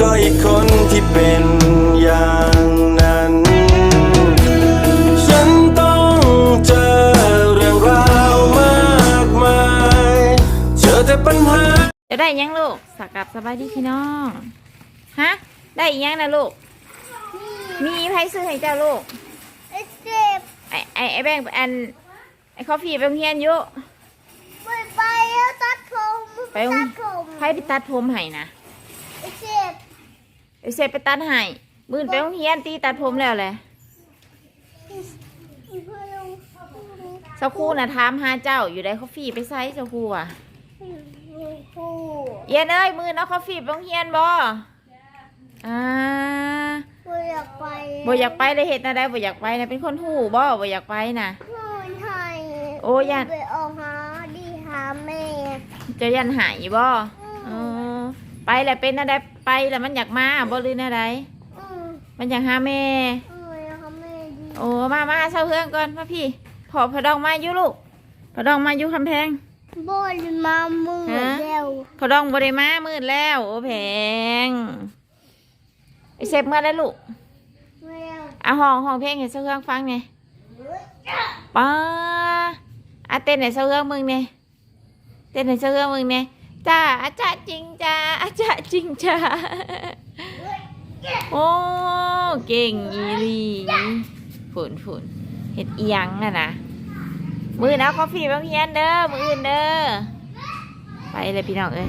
ก็อีกคนที่เป็นอย่างนั้น ฉันต้องเจอเรื่องราวมากมาย เจอแต่ปัญหา จะได้ยังลูกสักกับสบายดีพี่น้อง ฮะ ได้อีกยังนะลูก มีไพ่ซื้อให้เจ้าลูกเจ็บไอ้ไอ้ไอ้แบงค์อันไอ้คอฟฟี่ไปโรงเรียนอยู่ไปไปแล้วตัดผม ไปโรงตัดผมไพ่ไปตัดผมให้นะเจ็บ ไอ้เสร็จไปตัดให้มื่นไปโรงเรียนตีตัดผมแล้วแหละเพื่อนเจ้าครู่น่ะถามหาเจ้าอยู่ได้คอฟฟี่ไปไซส์เจ้าครู่อะผู้เย็นเอ้ยมื่นเอาคอฟฟี่ไปโรงเรียนบ่อ่าผู้อยากไปบ่อยากไปเลยเห็ดนะได้บ่อยากไปนะเป็นคนหูบ่บ่อยากไปนะผู้ไทยโอ้ยยันไปออกหาดีหาแม่จะยันหายบ่เออ ไปแล้วเป็นอะไรไปแล้วมันอยากมาบ่ลืนอะไรอืมมันอยากหาแม่เอออยากหาแม่ดีโอ้มามาเศร้าเฮืองก่อนมาพี่พอพอดองมาอยู่ลูกพอดองมาอยู่คำแพงบอลมามือฮะ เร็วพอดองบ่ได้มามืดแล้ว โอ้แพงไอเซฟเมื่อแล้วลูกเร็วอะห้องห้องเพลงให้เศร้าเฮืองฟังไงป้าอะเต้นให้เศร้าเฮืองมึงไงเต้นให้เศร้าเฮืองมึงไง จ้าอาจารย์จริงจ้าอาจารย์จริงจ้าโอ้เก่งอีหลีฝุนฝุนเห็ดอีหยังน่ะนะมือนะคอฟฟี่บางเฮียนเด้อมืออื่นเด้อไปเลยพี่น้องเอ้ย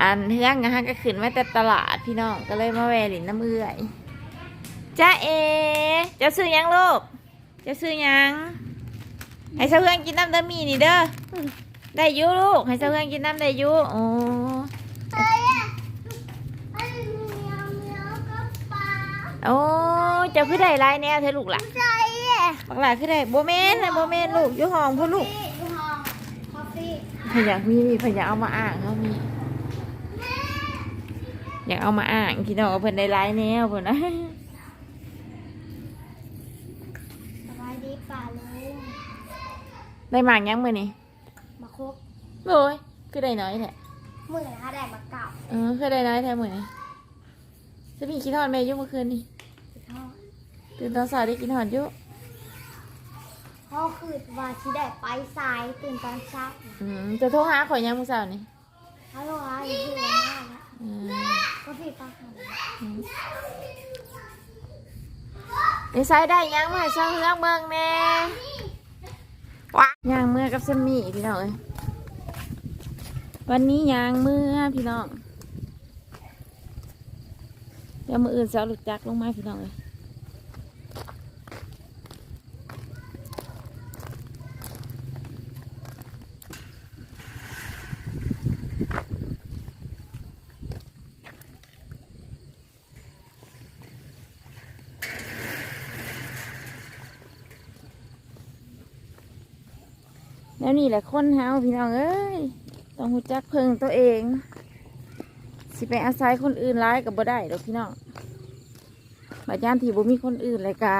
อันเฮืองนะฮะก็ขึ้นมาแต่ตลาดพี่น้องก็เลยมาแวะลินน้ำเอื่อยจ้าเอเจะซื้อหยังลูกเจะซื้อหยังให้เสาเฮืองกินน้ำเด้อมีนี่เด้อ ได้อยุลูก ให้เสาเฮืองกินน้ำได้อยุโอ้เอ้ยไอ้เมียวเมียวก็ปลาโอ้เจ้าคือได้ลายแนวเธอลูกล่ะใจเอะบักหลายคือได้โบเมนนะโบเมนลูกอยู่ห้องพ่อลูกพี่หอมคอฟฟี่พอยากมีมีพอยากเอามาอ่างเขามีอยากเอามาอ่างพี่น้องเอาเพิ่นได้หลายแนวเพิ่นนะสบายดีป่าลุงได้หมากยังมื้อนี้ มาคุกโอ้ยคือได้น้อยแท้มือถ้าได้มาเก่าเออคือได้น้อยแท้มื้อนี้จะมีกินทอดแม่อยู่เมื่อคืนนี่สิทอดตื่นตอนสายได้กินทอดอยู่พ่อคือว่าที่ได้ไปสายตื่นตอนเช้าอืมจะโทรหาข่อยยังมื้อเช้านี่ฮัลโหลอะอยู่ที่ร้านแล้วอืมก็พี่ป้าค่ะเดี๋ยวใส่ได้ยังมาให้เช้าเฮืองเบิ่งแน่ว้ายางเมื่อกับเซมมี่พี่น้องเอ้ย วันนี้ยางเมื่อพี่น้อง เดี๋ยวมืออื่นจะเอาลูกจักลงมาพี่น้องเลยแล้วนี่แหละคนเฮาพี่น้องเอ้ย ต้องหูจักเพิงตัวเอง สิไปอาศัยคนอื่นร้ายกับบ่ได้ดอกพี่น้องบัดยามที่บ่มีคนอื่นเลยกะ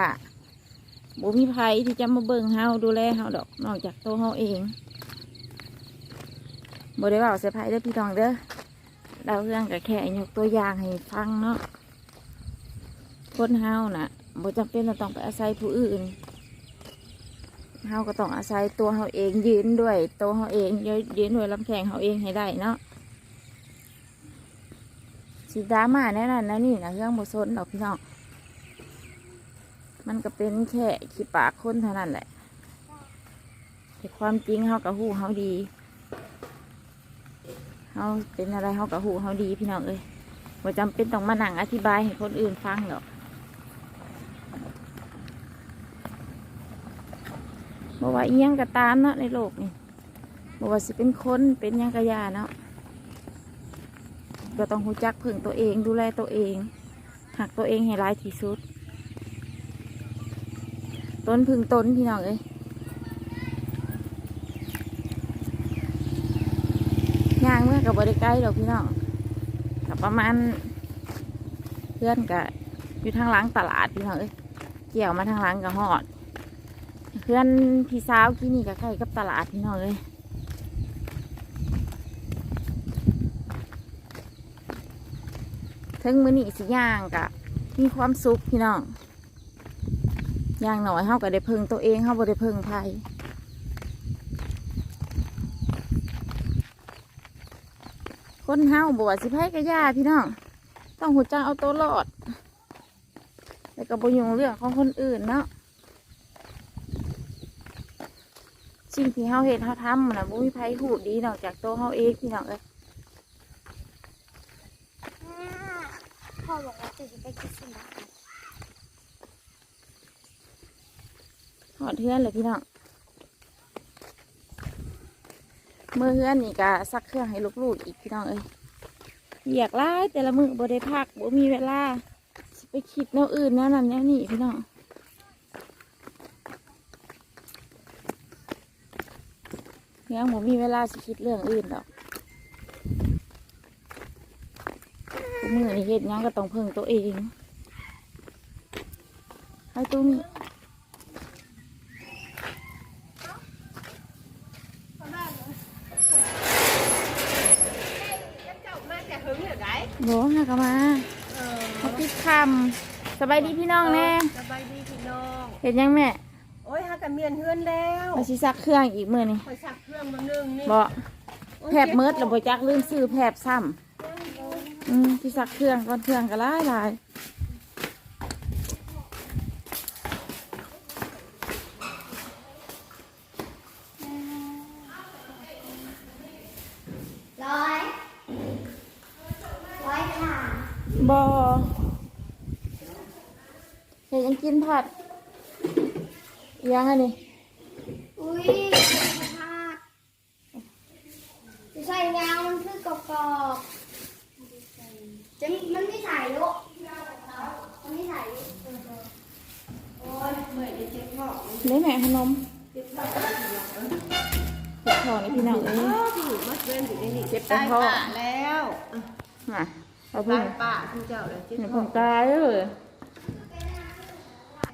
บ่มีไผที่จะมาเบิ่งเฮาดูแลเฮาดอกนอกจากตัวเฮาเองบ่ได้เว่าใส่ไผเด้อพี่น้องเด้อดาวเรื่องก็แค่ยกตัวอย่างให้ฟังเนาะคนเฮาน่ะบ่จำเป็นต้องไปอาศัยผู้อื่น เฮาก็ต้องอาศัยตัวเฮาเองยืนด้วยตัวเฮาเองยืนด้วยลำแข้งเฮาเองให้ได้เนาะสีดามาแน่นอนนะนี่นะเรื่องบทสนดอกพี่น้องมันก็เป็นแค่ขี้ปากคนเท่านั้นแหละแต่ความจริงเขากับหูเขาดีเขาเป็นอะไรเขากับหูเขาดีพี่น้องเอ้ยบ่จำเป็นต้องมานั่งอธิบายให้คนอื่นฟังหรอก บอกว่าเอียงก็ตามเนาะในโลกนี่บอกว่าสิเป็นคนเป็นยังกระยาเนาะก็ต้องรู้จักพึ่งตัวเองดูแลตัวเองหักตัวเองให้ร้ายที่สุด ต้นพึ่งต้นพี่น้องเอ้ยย่างเมื่อกับบริใกล้ดอกพี่น้องกับประมาณเพื่อนกับอยู่ทางหลังตลาดพี่น้องเอ้ยเกี่ยวมาทางหลังกับหอด เพื่อนพี่สาวที่นี่ก็ใกล้กับตลาดพี่น้องเอ้ยถึงมื้อนี้สิย่างกะมีความสุขพี่น้องย่างหน่อยเฮาก็ได้เพิ่งตัวเองเฮาบ่ได้เพิ่งไผคนเฮาบ่ว่าสิไผก็ย่าพี่น้องต้องหัวใจกเอาตัวรอดแล้วก็บ่ยุ่งเรื่องของคนอื่นเนาะ สิ่งที่เฮาเฮ็ดเฮาทำมันน่ะบ่มีไผฮู้ดีนอกจากตัวเฮาเองพี่น้องเอ้ยพ่อบอกว่าจะไปกินสนามหอดเทือนเลยพี่น้องมือเทือนนี่ก็ซักเครื่องให้ลูกๆอีกพี่น้องเอ้ยอยากไล่แต่ละมือบ่ได้พักบ่มีเวลาสิไปคิดแนวอื่นแนวนั้นแนวนี้พี่น้อง ยังบ่มีเวลาสิคิดเรื่องอื่นดอกทุกมือนี่เฮ็ดหยังก็ต้องเพิ่งตัวเองให้ตู้มีโหหากนมาเขาติดคำสบายดีพี่น้องแน่สบายดีพี่น้อง เห็นยังแม่โอ้ยหา กันเมียนเฮือนแล้วมาชิซักเครื่องอีกมือนี่คอยสักเครื่องมานึ่งนี่บอแผบเมิดแล้วบจักลืมซื้อแผบซ้ำอืมชิซักเครื่องก่อนเครื่องก็หลายหลายร้อยร้อยค่ะบอเห็นยังกินผัด ยังไงนี่อุ้ยพลาดใส่ยางมันคือกรอบๆจะมันไม่ถ่ายลูกมันไม่ถ่ายลูกโอ้ยเมื่อยได้เจ็บท้องได้แม่ขนมเจ็บท้องเจ็บท้องนี่พี่น้องเอ้ยพี่มัดเว้นอยู่ในนี่เจ็บตายท้องป่าแล้วอะมาเอาเพิ่ตางยป่าคุณเจ้าเลยเจ็บเห็นท้ผองมตายเลย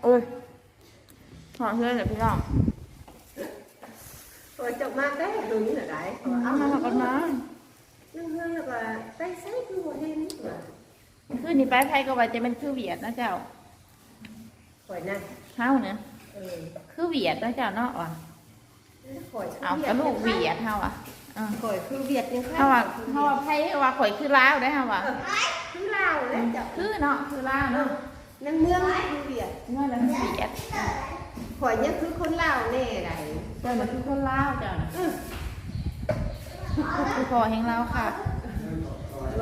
โอ้ย หอมเพื่อนเลยพี่น้องโอ้ยจบมาได้ตรงนี้เหรอได้เอาเอาเอามามาหอกันมาเรื่องเฮือนแล้วก็ไปใส่คือบ่เห็นว่ะคือนี่ไปไทยก็ว่าจะเป็นคือเวียดนะเจ้าข่อยนั่นเฮาเนี่ยเออคือเวียดนะเจ้าเนาะว่ะข่อยเอากระลูกเวียดเฮาอะเออข่อยคือเวียดยังเฮาว่า เฮาว่าไทยว่าข่อยคือลาวได้เฮาว่าคือลาวแล้วเจ้าคือเนาะคือลาวเนาะนั่นเมืองคือเวียดเมื่อนั้นเวียดข่อยยังคือคนลาวแน่ไดเจ้าน่ะคือคนลาวเจ้าน่ะเออคือพอแห่งลาวค่ะ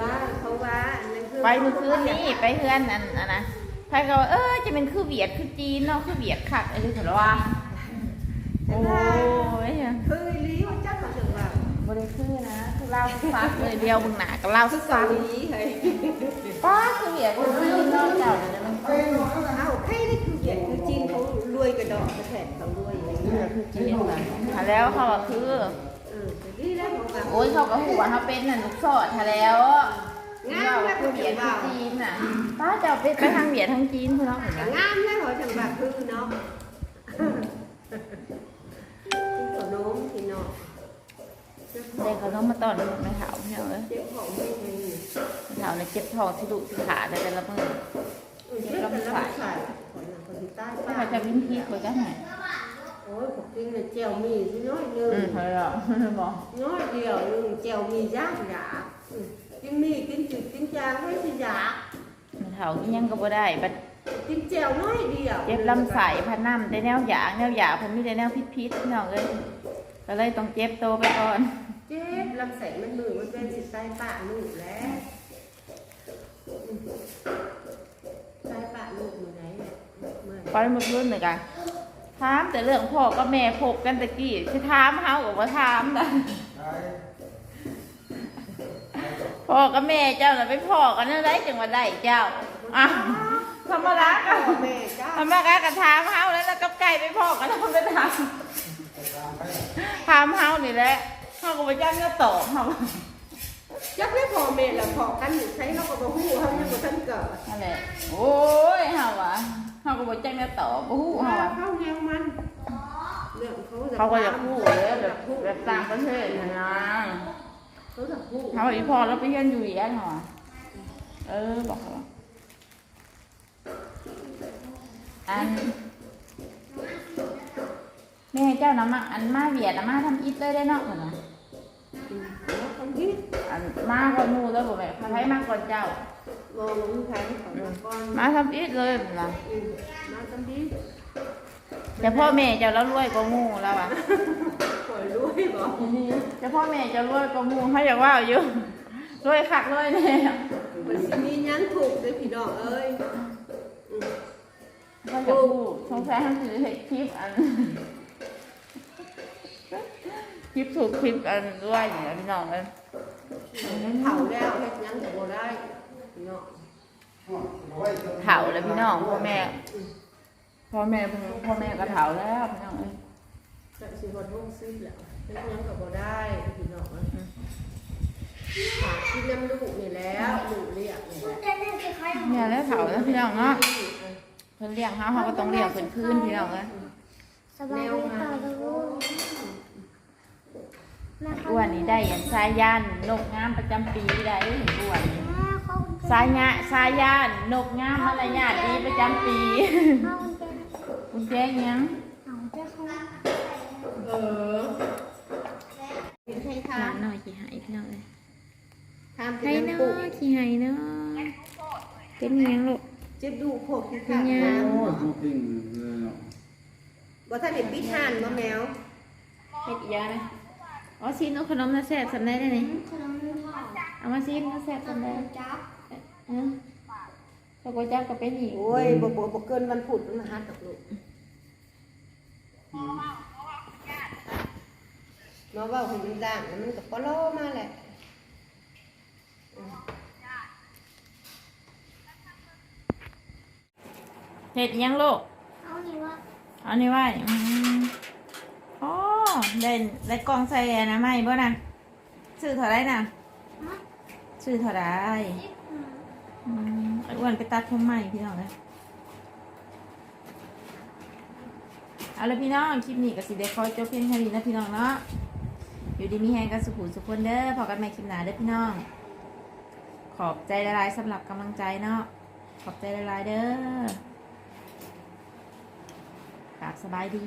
ว่าเขาว่านั่นคือไปเมื่อคืนนี้ไปเฮือนนั่นน่ะนะไทยก็ว่าเออจะเป็นคือเวียดคือจีนเนาะคือเวียดคักอะไรถึงว่าโอ้ยคือลีว่าจักมาถึงว่าบริคือนะคือเล่าซักเลยเดียวมึงหนากับเล่าคือซัเกากหลีเฮ้ยป้าคือเบียดคือจีนเนอกเจ้าเนี่ยมัน แล้วเขาก็คือ เออแต่ดีแล้วของเราโอ้ยเขาก็หัวเขาเป็นน่ะลูกสอดค่ะแล้วงาเรามแล้วคืคืออเบีเวียยดดคือว่าจีนน่ะป้าจะเอาไปไปทางเบียดทางจีนคือเนาะเห็นไหมงามแล้วเขาจังแบบคือเนาะขนมพี่น้องเด็กเขาต้องมาต้อนลูกในเถาพี่น้องเอ้ยเจ็บของไม่ไงเถาเนี่ยเจ็บท้องที่ดุที่ขาได้แต่ละมือเจ็บลำไส้ คนนั้นคนที่ใต้ถ้าป้าเขาจะวิ่งพีคเขาจะหาย โอ้ยผมกินแต่เจียวมีที่น้อยนึงอืมเขาหรอกบอกน้อยเดียวนึงเจียวมียากหยากินมีกินจืดกินจางไม่สิยาเถากินยังก็บ่ได้บัดกินเจียวน้อยเดียวเจ็บลำไส้พันน้ำได้แนวหยางแนวหยาพันมีแต่แนวพิษพิษพี่น้องเอ้ยก็เลยต้องเจ็บโตไปก่อน เจ็บลำไส้มันมือมันเป็นสิใต้ปากลูกแล้วใต้ปากลูกมือไหนเนี่ยเมื่อไปเมื่อคืนเลยกัน ถามแต่เรื่องพ่อกับแม่พบกันตะกี้จะถามเฮากับว่าถามนะพ่อกับแม่เจ้าน่ะไปพ่อกันนั่นได้จังหวะได้เจ้าอะธรรมดาก็พ่อแม่จ้าธรรมดาก็ถามเฮาแล้วแล้วกับไก่ไปพ่อกันแล้วไปถามถามเฮานี่แหละเฮาก็บ่จังก็ตอบเฮาจักได้พ่อแม่ละพอกันใช้เราก็บ่ฮู้เฮายังบ่ทันเกิดนั่นแหละโอ้ยเฮาว่ะ เฮาก็บ่จังก็ตอบบ่ฮู้เฮาว่ะเขาแนวมันเรื่องเขาเขาก็อยากพูดเลยแบบแบบต่างประเทศนะนะเขาจะพูดเขาอีพอแล้วไปเรียนอยู่เรียนเหรอเออบอกเขาว่าอันแม่ให้เจ้าน้ำมาอันมาเวียดนะมาทำอิฐเลยได้เนาะเหมือนนะอืมแล้วคนที่อันมาก่อนหมูแล้วบอกแบบใครมาก่อนเจ้า มองลงแทนของเราก่อนมาทำอิฐเลยเหมือนนะอืมมาตำดีแต่พ่อแม่เจ้าแล้วรวยกว่าหมูแล้วอะปล่อยรวยบอกแต่พ่อแม่เจ้ารวยกว่าหมูเขาอยากว่าอยู่รวยคักรวยเนี่ยมันสิมีหยังถูกเด้อพี่น้องเอ้ยอืมเขาอยากพูดสงสัยเขาถือเห็ดคลิปอันคลิปถูกคลิปอันด้วยอย่างนี้พี่น้องเลย เผาแล้วเฮ็ดหยังก็บ่ได้ พี่น้องเถาแล้วพี่น้องพ่อแม่ พ่อแม่เพิ่งพ่อแม่ก็เถาแล้วพี่น้องเอ้ยจะสิฮอดวงซิบแล้วเฮ็ดหยังก็บ่ได้พี่น้องเอ้ยฝากกินน้ำลูกนี่แล้วลูกเรียกนี่แหละแต่เนี่ยจะใครเนี่ยแล้วเถาแล้วพี่น้องเนาะเพิ่นเลี้ยงเขาเขาก็ต้องเลี้ยงเพิ่นคืนพี่น้องเอ้ยสบายดีค่ะลูกแม่อ้วนนี่ได้อันสายยานนกงามประจำปีได้เห็นอ้วน สายยะสายยานนกงามมารยาทดีประจำปีเขาป็นคุณแจ้งยังเอาเจ้าเขาเออกินให้ทาถานหน่อยขี้หายพี่น้องเลยทานกิให้นเนาน้ำปุกะขี้หายเนาะเป็นยังลูก เจ็บดูโคกที่เป็ข้นงยังนะโอ้ยผู้ปิ้งเลยเนาะบ่ทันได้ปิดทานบ่แมวเฮ็ดอีหยานะอ๋อซีนเอาขนมน่ะแซ่บสำได้ได้นี่ขนมนึ่งข้าวเอามาซีนน่ะแซ่บสำได้จับ เออถ้าก๋วยจั๊บก็เป็นอีกโอ้ยบ่บ่บ่เกินวันพุธมันหัดดอกลูกมาเว้าให้มันด่างแล้วมันก็ปลอมาแหละเฮ็ดอีหยังลูกเอานี่ว่าเอานี่ไว้อืมอ๋อได้ได้กล่องใส่อันนะไหมบ่น่ะซื้อเท่าไหร่น่ะซื้อเท่าไหร่อืมไอ้อ้ วนไปตัดผมใหม่พี่น้องนะเอาละพี่น้องคลิปนี้ก็สิเด็กคอยจบเพียงเท่นี้นะพี่น้องเนาะอยู่ดีมีแหงกันสุขุมสุขคนเด้อพอกันใหม่คลิปหน้าเด้อพี่น้อง ขอบใจละลายๆสำหรับกำลังใจเนาะขอบใจละลายๆเด้อฝากสบายดี